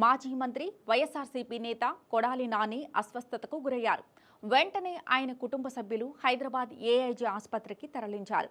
మాజీ మంత్రి వైఎస్ఆర్సీపీ నేత కొడాలి నాని అస్వస్థతకు గురయ్యారు. వెంటనే ఆయన కుటుంబ సభ్యులు హైదరాబాద్ ఏఐజీ ఆసుపత్రికి తరలించారు.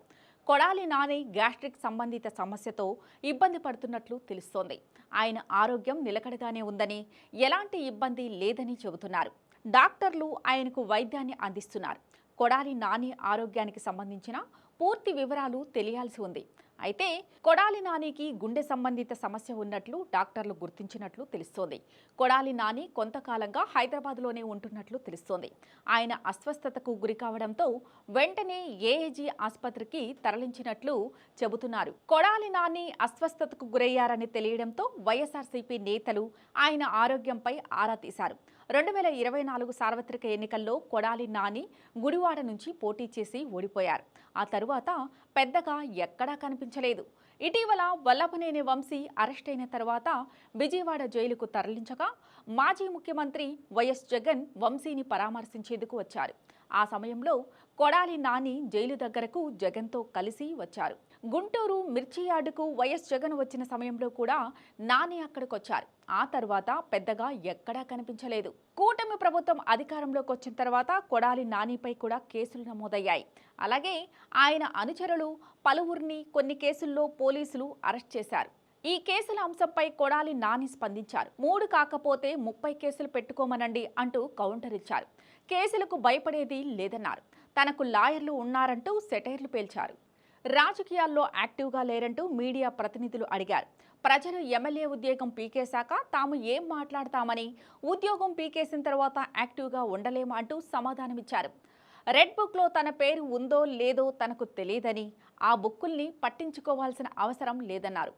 కొడాలి నాని గ్యాస్ట్రిక్ సంబంధిత సమస్యతో ఇబ్బంది పడుతున్నట్లు తెలుస్తోంది. ఆయన ఆరోగ్యం నిలకడగానే ఉందని ఎలాంటి ఇబ్బంది లేదని చెబుతున్నారు. డాక్టర్లు ఆయనకు వైద్యాన్ని అందిస్తున్నారు. కొడాలి నాని ఆరోగ్యానికి సంబంధించిన పూర్తి వివరాలు తెలియాల్సి ఉంది. అయితే కొడాలి నానికి గుండె సంబంధిత సమస్య ఉన్నట్లు డాక్టర్లు గుర్తించినట్లు తెలుస్తోంది. కొడాలి నాని కొంతకాలంగా హైదరాబాద్లోనే ఉంటున్నట్లు తెలుస్తోంది. ఆయన అస్వస్థతకు గురి కావడంతో వెంటనే ఏఏజీ ఆసుపత్రికి తరలించినట్లు చెబుతున్నారు. కొడాలి నాని అస్వస్థతకు గురయ్యారని తెలియడంతో వైఎస్ఆర్సీపీ నేతలు ఆయన ఆరోగ్యంపై ఆరా తీశారు. రెండు వేల ఇరవై నాలుగు సార్వత్రిక ఎన్నికల్లో కొడాలి నాని గుడివాడ నుంచి పోటీ చేసి ఓడిపోయారు. ఆ తరువాత పెద్దగా ఎక్కడా కనిపించలేదు. ఇటీవల వల్లభనేని వంశీ అరెస్ట్ అయిన తర్వాత విజయవాడ జైలుకు తరలించగా మాజీ ముఖ్యమంత్రి వైఎస్ జగన్ వంశీని పరామర్శించేందుకు వచ్చారు. ఆ సమయంలో కొడాలి నాని జైలు దగ్గరకు జగన్తో కలిసి వచ్చారు. గుంటూరు మిర్చి యార్డుకు వైఎస్ జగన్ వచ్చిన సమయంలో కూడా నాని అక్కడికి వచ్చారు ఆ తర్వాత పెద్దగా ఎక్కడా కనిపించలేదు. కూటమి ప్రభుత్వం అధికారంలోకి వచ్చిన తర్వాత కొడాలి నానిపై కూడా కేసులు నమోదయ్యాయి. అలాగే ఆయన అనుచరులు పలువురిని కొన్ని కేసుల్లో పోలీసులు అరెస్ట్ చేశారు. ఈ కేసుల అంశంపై కొడాలి నాని స్పందించారు. మూడు కాకపోతే ముప్పై కేసులు పెట్టుకోమనండి అంటూ కౌంటర్ ఇచ్చారు. కేసులకు భయపడేది లేదన్నారు. తనకు లాయర్లు ఉన్నారంటూ సెటైర్లు పేల్చారు. రాజకీయాల్లో యాక్టివ్గా లేరంటూ మీడియా ప్రతినిధులు అడిగారు. ప్రజలు ఎమ్మెల్యే ఉద్యోగం పీకేశాక తాము ఏం మాట్లాడతామని ఉద్యోగం పీకేసిన తర్వాత యాక్టివ్గా ఉండలేమా అంటూ సమాధానమిచ్చారు. రెడ్ బుక్లో తన పేరు ఉందో లేదో తనకు తెలియదని ఆ బుక్కుల్ని పట్టించుకోవాల్సిన అవసరం లేదన్నారు.